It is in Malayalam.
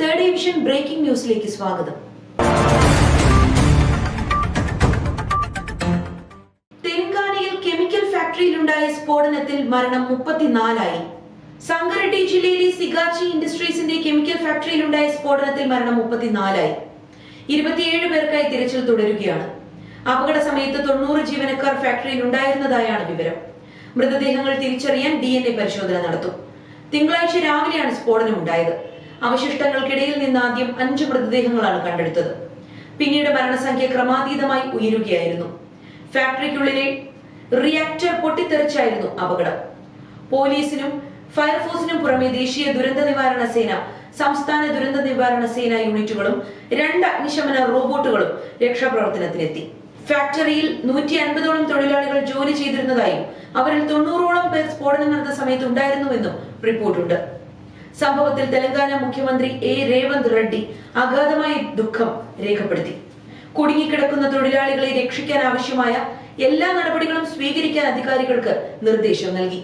ടെലിവിഷൻ ബ്രേക്കിംഗ് ന്യൂസിലേക്ക് സ്വാഗതം. തെലങ്കാനയിൽ കെമിക്കൽ ഫാക്ടറിയിലുണ്ടായ സ്ഫോടനത്തിൽ മരണം മുപ്പത്തിനാലായി. സംഗറെഡ്ഡി ജില്ലയിലെ സിഗാച്ചി ഇൻഡസ്ട്രീസിന്റെ കെമിക്കൽ ഫാക്ടറിയിലുണ്ടായ സ്ഫോടനത്തിൽ മരണം മുപ്പത്തിനാലായി. ഇരുപത്തിയേഴ് പേർക്കായി തിരച്ചിൽ തുടരുകയാണ്. അപകട സമയത്ത് തൊണ്ണൂറ് ജീവനക്കാർ ഫാക്ടറിയിൽ ഉണ്ടായിരുന്നതായാണ് വിവരം. മൃതദേഹങ്ങൾ തിരിച്ചറിയാൻ ഡി പരിശോധന നടത്തും. തിങ്കളാഴ്ച രാവിലെയാണ് സ്ഫോടനം ഉണ്ടായത് അവശിഷ്ടങ്ങൾക്കിടയിൽ നിന്ന് ആദ്യം അഞ്ച് മൃതദേഹങ്ങളാണ് കണ്ടെടുത്തത്. പിന്നീട് മരണസംഖ്യ ക്രമാതീതമായി ഉയരുകയായിരുന്നു. ഫാക്ടറിക്കുള്ളിലെ റിയാക്ടർ പൊട്ടിത്തെറിച്ചായിരുന്നു അപകടം. പോലീസിനും ഫയർഫോഴ്സിനും പുറമെ ദേശീയ ദുരന്ത നിവാരണ സേന സംസ്ഥാന ദുരന്ത നിവാരണ സേന യൂണിറ്റുകളും രണ്ട് അഗ്നിശമന റോബോട്ടുകളും രക്ഷാപ്രവർത്തനത്തിനെത്തി. ഫാക്ടറിയിൽ നൂറ്റി അൻപതോളം തൊഴിലാളികൾ ജോലി ചെയ്തിരുന്നതായും അവരിൽ തൊണ്ണൂറോളം പേർ സ്ഫോടനം നടന്ന സമയത്ത് ഉണ്ടായിരുന്നുവെന്നും റിപ്പോർട്ടുണ്ട്. സംഭവത്തിൽ തെലങ്കാന മുഖ്യമന്ത്രി എ രേവന്ത് റെഡ്ഡി അഗാധമായ ദുഃഖം രേഖപ്പെടുത്തി. കുടുങ്ങിക്കിടക്കുന്ന തൊഴിലാളികളെ രക്ഷിക്കാൻ ആവശ്യമായ എല്ലാ നടപടികളും സ്വീകരിക്കാൻ അധികാരികൾക്ക് നിർദ്ദേശം നൽകി.